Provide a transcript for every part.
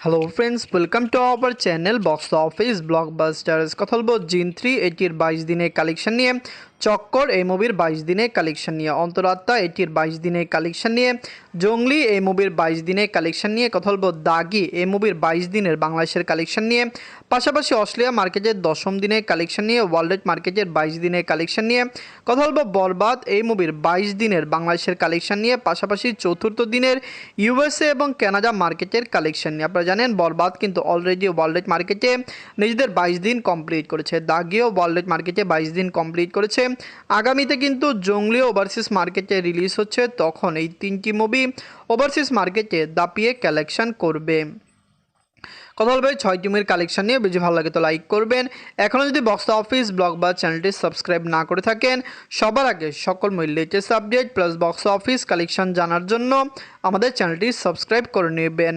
Hello friends welcome to our channel box office blockbusters কথা বলব জিন থ্রি এটির বাইশ দিনের কালেকশন নিয়ে চক্কর এই মুভির বাইশ দিনের কালেকশন নিয়ে। অন্তরাত্মা এটির বাইশ দিনের কালেকশন নিয়ে, জঙ্গলি এই মুভির বাইশ দিনের কালেকশন নিয়ে, কথা বলব দাগি এই মুভির বাইশ দিনের বাংলাদেশের কালেকশন নিয়ে। পাশাপাশি অস্ট্রেলিয়া মার্কেটের দশম দিনের কালেকশন নিয়ে ওয়ার্ল্ড মার্কেটের বাইশ দিনের কালেকশন নিয়ে, কথা বলব বরবাদ এই মুভির বাইশ দিনের বাংলাদেশের কালেকশন নিয়ে, পাশাপাশি চতুর্থ দিনের ইউএসএ এবং কানাডা মার্কেটের কালেকশন নিয়ে। আপনারা জানেন বরবাদ কিন্তু অলরেডি ওয়ার্ল্ড মার্কেটে নিজেদের বাইশ দিন কমপ্লিট করেছে। দাগিও ওয়ার্ল্ড মার্কেটে বাইশ দিন কমপ্লিট করেছে। আগামীতে কিন্তু জঙ্গলি ওভারসিজ মার্কেটে রিলিজ হচ্ছে। তখন এই তিনটি মুভি ওভারসিজ মার্কেটে দাপিয়ে কালেকশন করবে। কথা বলবে ছয় টিমের কালেকশন নিয়ে। বেশি ভালো লাগে তো লাইক করবেন। এখনও যদি বক্স অফিস ব্লগ বা চ্যানেলটি সাবস্ক্রাইব না করে থাকেন, সবার আগে সকল মূল latest update plus box office collection জানার জন্য আমাদের চ্যানেলটি সাবস্ক্রাইব করে নেবেন।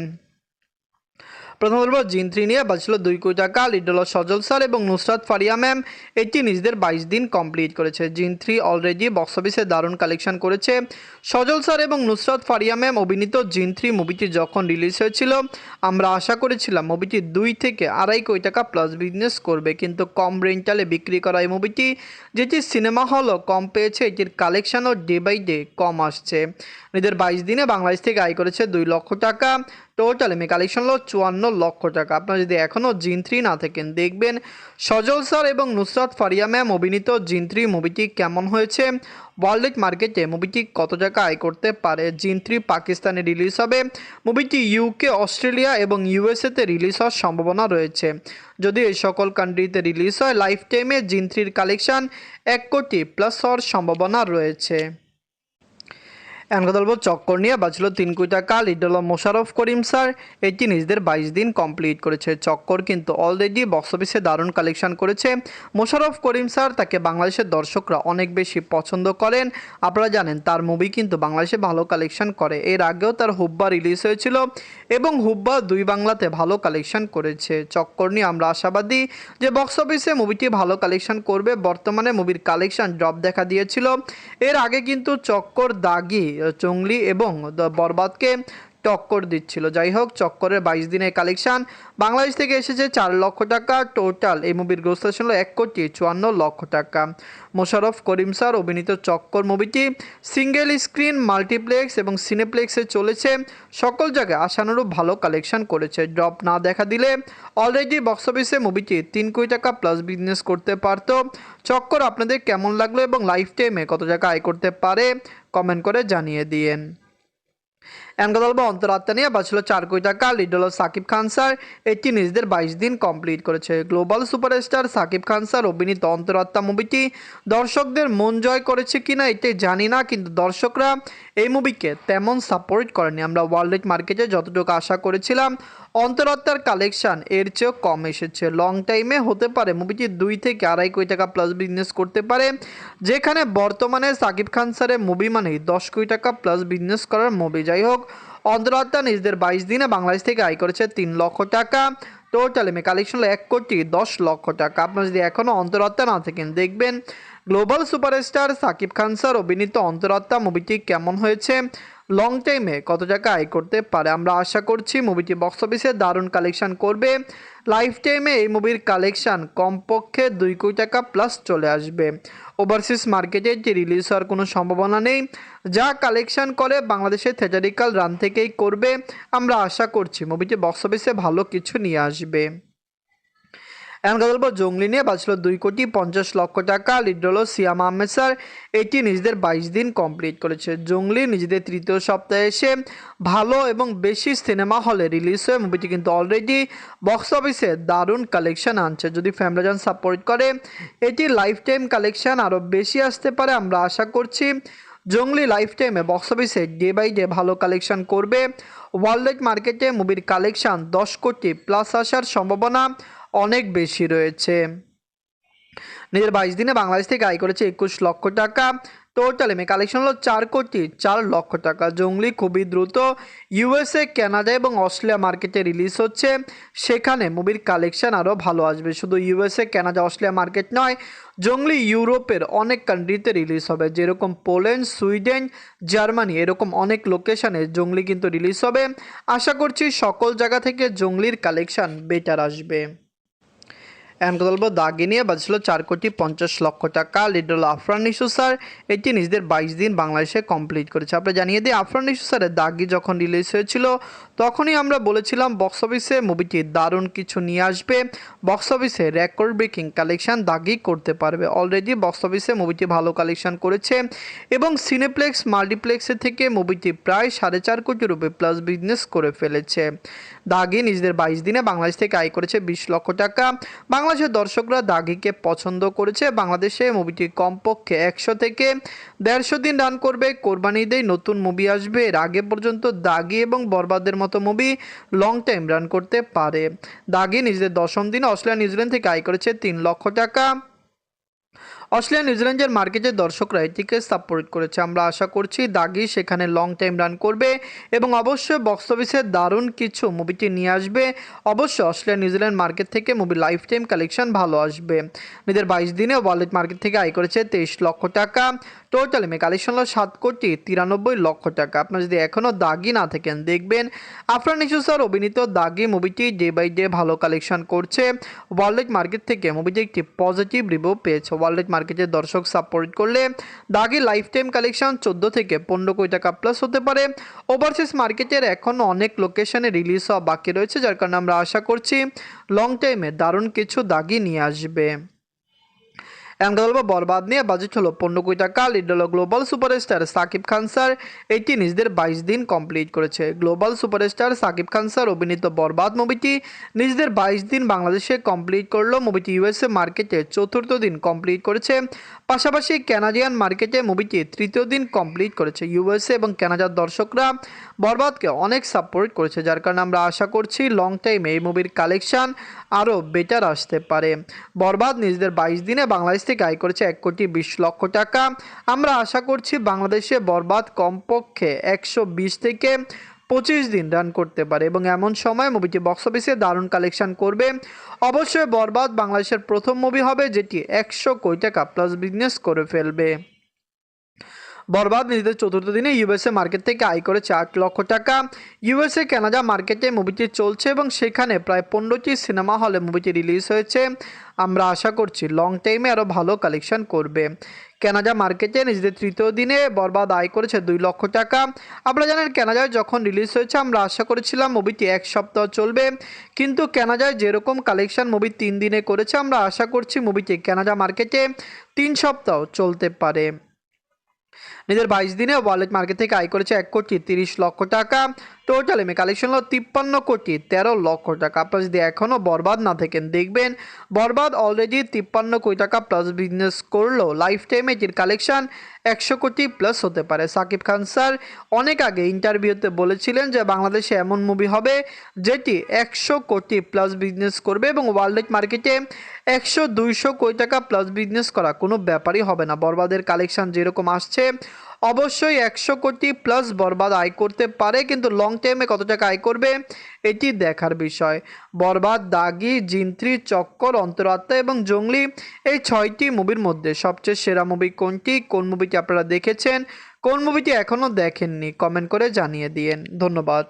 প্রথম বলব জিন থ্রি নিয়ে বাঁচল দুই কোটি টাকা লিড সজল স্যার এবং নুসরাত ফারিয়া ম্যাম। এটি নিজেদের বাইশ দিন কমপ্লিট করেছে। জিন থ্রি অলরেডি বক্স অফিসে দারুণ কালেকশন করেছে। সজল স্যার এবং নুসরাত ফারিয়া ম্যাম অভিনীত জিন থ্রি মুভিটি যখন রিলিজ হয়েছিল, আমরা আশা করেছিলাম মুভিটি দুই থেকে আড়াই কোটি টাকা প্লাস বিজনেস করবে। কিন্তু কম রেন্টালে বিক্রি করা এই মুভিটি যেটি সিনেমা হলও কম পেয়েছে, এটির কালেকশনও ডে বাই ডে কম আসছে। নিজের বাইশ দিনে বাংলাদেশ থেকে আয় করেছে দুই লক্ষ টাকা। টোটাল এমনি কালেকশন হলো চুয়ান্ন লক্ষ টাকা। আপনারা যদি এখনও জিন থ্রি না থাকেন, দেখবেন সজল স্যার এবং নুসরাত ফারিয়া ম্যাম অভিনীত জিন থ্রি মুভিটি কেমন হয়েছে? ওয়ার্ল্ড মার্কেটে মুভিটি কত টাকা আয় করতে পারে? জিন থ্রি পাকিস্তানে রিলিজ হবে। মুভিটি ইউকে অস্ট্রেলিয়া এবং ইউএসএতে রিলিজ হওয়ার সম্ভাবনা রয়েছে। যদি এই সকল কান্ট্রিতে রিলিজ হয় লাইফ টাইমে জিন থ্রির কালেকশন এক কোটি প্লাস হওয়ার সম্ভাবনা রয়েছে। বলব চক্কর নিয়ে বাঁচলো তিন কুইটা কাল। ইডল মোশারফ করিম স্যার এটি নিজেদের বাইশ দিন কমপ্লিট করেছে। চক্কর কিন্তু অলরেডি বক্স অফিসে দারুণ কালেকশন করেছে। মোশারফ করিম স্যার তাকে বাংলাদেশের দর্শকরা অনেক বেশি পছন্দ করেন। আপনারা জানেন, তার মুভি কিন্তু বাংলাদেশে ভালো কালেকশন করে। এর আগেও তার হুব্বা রিলিজ হয়েছিল এবং হুব্বা দুই বাংলাতে ভালো কালেকশন করেছে। চক্কর নিয়ে আমরা আশাবাদী যে বক্স অফিসে মুভিটি ভালো কালেকশন করবে। বর্তমানে মুভির কালেকশন ড্রপ দেখা দিয়েছিল। এর আগে কিন্তু চক্কর দাগি চংলি এবং বরবাদকে টক্কর দিচ্ছিল। যাই হোক, চক্করের বাইশ দিনের কালেকশন বাংলাদেশ থেকে এসেছে চার লক্ষ টাকা। টোটাল এই মুভির গ্রোথ ছিল এক কোটি চুয়ান্ন লক্ষ টাকা। মোশারফ করিম স্যার অভিনীত চক্কর মুভিটি সিঙ্গেল স্ক্রিন, মাল্টিপ্লেক্স এবং সিনেপ্লেক্সে চলেছে। সকল জায়গায় আশানুরূপ ভালো কালেকশন করেছে। ড্রপ না দেখা দিলে অলরেডি বক্স অফিসে মুভিটি তিন কোটি টাকা প্লাস বিজনেস করতে পারতো। চক্কর আপনাদের কেমন লাগল এবং লাইফ টাইমে কত টাকা আয় করতে পারে? কমেন্ট করে জানিয়ে দিয়েন। বলব অন্তরাত্মা নিয়ে বাঁচল চার কোটি টাকা। লিড হলো সাকিব খান স্যার এটি নিজেদের বাইশ দিন কমপ্লিট করেছে। Global superstar Shakib Khan sir অভিনীত অন্তরাত্মা মুভিটি দর্শকদের মন জয় করেছে কিনা এটাই জানি না, কিন্তু দর্শকরা এই মুভিকে তেমন সাপোর্ট করেনি। আমরা ওয়ার্ল্ড মার্কেটে যতটুকু আশা করেছিলাম, অন্তরাত্মার কালেকশন এর চেয়েও কম এসেছে। লং টাইমে হতে পারে মুভিটি দুই থেকে আড়াই কোটি টাকা প্লাস বিজনেস করতে পারে। যেখানে বর্তমানে সাকিব খান স্যারের মুভি মানেই দশ কোটি টাকা প্লাস বিজনেস করার মুভি যাই হোক অন্তরাত্মা নিজেদের বাইশ দিনে বাংলাদেশ থেকে আয় করেছে তিন লক্ষ টাকা। টোটাল এমএ কালেকশন হলো এক কোটি দশ লক্ষ টাকা। আপনারা যদি এখনও অন্তরাত্মা না থাকেন, দেখবেন global superstar Shakib Khan sir অভিনীত অন্তরাত্মা মুভিটি কেমন হয়েছে? লং টাইমে কত টাকা আয় করতে পারে? আমরা আশা করছি মুভিটি বক্স অফিসে দারুণ কালেকশন করবে। লাইফ টাইমে এই মুভির কালেকশন কমপক্ষে দুই কোটি টাকা প্লাস চলে আসবে। ওভারসিজ মার্কেটে এটি রিলিজ হওয়ার কোনো সম্ভাবনা নেই। যা কালেকশন করে বাংলাদেশের থিয়েটারিক্যাল রান থেকেই করবে। আমরা আশা করছি মুভিটি বক্স অফিসে ভালো কিছু নিয়ে আসবে। এখন কথা বলব, জঙ্গলি নিয়ে বাঁচলো দুই কোটি পঞ্চাশ লক্ষ টাকা, লিড হলো সিয়াম আহমেদ স্যার। এটি নিজেদের বাইশ দিন কমপ্লিট করেছে। জঙ্গলি নিজেদের তৃতীয় সপ্তাহে এসে ভালো এবং বেশি সিনেমা হলে রিলিজ হয়ে। মুভিটি কিন্তু অলরেডি বক্স অফিসে দারুণ কালেকশন আনছে। যদি ফ্যামিলি ফ্যামিলিজন সাপোর্ট করে, এটি লাইফ টাইম কালেকশন আরও বেশি আসতে পারে আমরা আশা করছি। জঙ্গলি লাইফ টাইমে বক্স অফিসে ডে বাই ডে ভালো কালেকশন করবে। ওয়ার্ল্ড মার্কেটে মুভির কালেকশন দশ কোটি প্লাস আসার সম্ভাবনা। অনেক বেশি রয়েছে। নিজের বাইশ দিনে বাংলাদেশ থেকে আয় করেছে একুশ লক্ষ টাকা। টোটাল এমএ কালেকশন হলো চার কোটি চার লক্ষ টাকা। জঙ্গলি খুবই দ্রুত ইউএসএ কানাডা এবং অস্ট্রেলিয়া মার্কেটে রিলিজ হচ্ছে। সেখানে মুভির কালেকশন আরও ভালো আসবে। শুধু ইউএসএ কানাডা অস্ট্রেলিয়া মার্কেট নয়, জঙ্গলি ইউরোপের অনেক কান্ট্রিতে রিলিজ হবে। যেরকম পোল্যান্ড সুইডেন জার্মানি এরকম অনেক লোকেশানে জঙ্গলি কিন্তু রিলিজ হবে। আশা করছি সকল জায়গা থেকে জঙ্গলির কালেকশন বেটার আসবে। এখন কথা বলব দাগি নিয়ে বাজছিল চার কোটি পঞ্চাশ লক্ষ টাকা। লিডল আফরান নিশু স্যার, এটি নিজেদের বাইশ দিন বাংলাদেশে কমপ্লিট করেছে। আমরা জানিয়ে দিই, আফরান নিশু স্যারের দাগি যখন রিলিজ হয়েছিল, তখনই আমরা বলেছিলাম বক্স অফিসে মুভিটি দারুণ কিছু নিয়ে আসবে। বক্স অফিসে রেকর্ড ব্রেকিং কালেকশন দাগি করতে পারবে। অলরেডি বক্স অফিসে মুভিটি ভালো কালেকশন করেছে এবং সিনেপ্লেক্স মাল্টিপ্লেক্সের থেকে মুভিটি প্রায় সাড়ে চার কোটি রুপি প্লাস বিজনেস করে ফেলেছে। দাগি নিজেদের বাইশ দিনে বাংলাদেশ থেকে আয় করেছে বিশ লক্ষ টাকা। বাংলাদেশের দর্শকরা দাগিকে পছন্দ করেছে। বাংলাদেশে মুভিটি কমপক্ষে একশো থেকে দেড়শো দিন রান করবে। কোরবানি ঈদেই নতুন মুভি আসবে। এর আগে পর্যন্ত দাগি এবং বরবাদের মতো মুভি লং টাইম রান করতে পারে। দাগি নিজেদের দশম দিনে অস্ট্রেলিয়া নিউজিল্যান্ড থেকে আয় করেছে তিন লক্ষ টাকা। অস্ট্রেলিয়া নিউজিল্যান্ডের মার্কেটের দর্শকরা এটিকে সাপোর্ট করেছে। আমরা আশা করছি দাগি সেখানে লং টাইম রান করবে এবং অবশ্যই বক্স অফিসে দারুণ কিছু মুভিটি নিয়ে আসবে। অবশ্যই অস্ট্রেলিয়া নিউজিল্যান্ড মার্কেট থেকে মুভি লাইফ টাইম কালেকশন ভালো আসবে। নিজের বাইশ দিনে ওয়ালেট মার্কেট থেকে আয় করেছে তেইশ লক্ষ টাকা। টোটাল মে কালেকশন হলো সাত কোটি তিরানব্বই লক্ষ টাকা। আপনার যদি এখনও দাগি না থাকেন, দেখবেন আফরান ইস্যু স্যার অভিনীত দাগি মুভিটি ডে বাই ডে ভালো কালেকশন করছে। ওয়ার্ল্ড মার্কেট থেকে মুভিটি একটি পজিটিভ রিভিউ পেয়েছে। ওয়ার্ল্ড মার্কেটের দর্শক সাপোর্ট করলে দাগি লাইফ টাইম কালেকশন চোদ্দ থেকে পনেরো কোটি টাকা প্লাস হতে পারে। ওভারসিজ মার্কেটের এখনও অনেক লোকেশনে রিলিজ হওয়া বাকি রয়েছে, যার কারণে আমরা আশা করছি লং টাইমে দারুণ কিছু দাগি নিয়ে আসবে। বরবাদ নিয়ে বাজেট হলো পনেরো কোটি টাকা লিড হলো global superstar Shakib Khan sir. এটি নিজেদের বাইশ দিন কমপ্লিট করেছে। Global superstar Shakib Khan sir অভিনীত বরবাদ মুভিটি নিজেদের বাইশ দিন বাংলাদেশে কমপ্লিট করল। মুভিটি ইউএসএ মার্কেটে চতুর্থ দিন কমপ্লিট করেছে। পাশাপাশি ক্যানাডিয়ান মার্কেটে মুভিটি তৃতীয় দিন কমপ্লিট করেছে। ইউএসএ এবং ক্যানাডার দর্শকরা বরবাদকে অনেক সাপোর্ট করেছে, যার কারণে আমরা আশা করছি লং টাইমে এই মুভির কালেকশন আরও বেটার আসতে পারে। বরবাদ নিজেদের বাইশ দিনে বাংলাদেশ থেকে আয় করেছে এক কোটি বিশ লক্ষ টাকা। আমরা আশা করছি বাংলাদেশে বরবাদ কমপক্ষে একশো বিশ থেকে পঁচিশ দিন রান করতে পারে এবং এমন সময় মুভিটি বক্স অফিসে দারুণ কালেকশন করবে। অবশ্যই বরবাদ বাংলাদেশের প্রথম মুভি হবে যেটি একশো কোটি টাকা প্লাস বিজনেস করে ফেলবে। বরবাদ নিজেদের চতুর্থ দিনে ইউএসএ মার্কেট থেকে আয় করেছে আট লক্ষ টাকা। ইউএসএ কানাডা মার্কেটে মুভিটি চলছে এবং সেখানে প্রায় পনেরোটি সিনেমা হলে মুভিটি রিলিজ হয়েছে। আমরা আশা করছি লং টাইমে আরও ভালো কালেকশন করবে। কানাডা মার্কেটে নিজেদের তৃতীয় দিনে বরবাদ আয় করেছে দুই লক্ষ টাকা। আপনারা জানেন, কানাডায় যখন রিলিজ হয়েছে, আমরা আশা করেছিলাম মুভিটি এক সপ্তাহ চলবে। কিন্তু কানাডায় যেরকম কালেকশন মুভি তিন দিনে করেছে, আমরা আশা করছি মুভিটি কানাডা মার্কেটে তিন সপ্তাহ চলতে পারে। নিজের বাইশ দিনে ওয়ালেট মার্কেট থেকে আয় করেছে এক কোটি তিরিশ লক্ষ টাকা। টোটাল এমএ কালেকশন হলো তিপ্পান্ন কোটি তেরো লক্ষ টাকা। আপনারা যদি এখনও বরবাদ না থাকেন, দেখবেন বরবাদ অলরেডি তিপ্পান্ন কোটি টাকা প্লাস বিজনেস করল। লাইফ টাইমে এটির কালেকশন একশো কোটি প্লাস হতে পারে। সাকিব খান স্যার অনেক আগে ইন্টারভিউতে বলেছিলেন যে বাংলাদেশে এমন মুভি হবে যেটি একশো কোটি প্লাস বিজনেস করবে এবং ওয়ার্ল্ড মার্কেটে একশো দুইশো কোটি টাকা প্লাস বিজনেস করা কোনো ব্যাপারই হবে না। বরবাদের কালেকশন যেরকম আসছে অবশ্যই একশো কোটি প্লাস বরবাদ আয় করতে পারে, কিন্তু লং টাইমে কত টাকা আয় করবে, এটি দেখার বিষয়। বরবাদ, দাগি, জিন্ত্রি, চক্কর, অন্তরাত্মা এবং জঙ্গলি, এই ছয়টি মুভির মধ্যে সবচেয়ে সেরা মুভি কোনটি, কোন মুভিটি আপনারা দেখেছেন, কোন মুভিটি এখনও দেখেননি কমেন্ট করে জানিয়ে দিয়েন। ধন্যবাদ।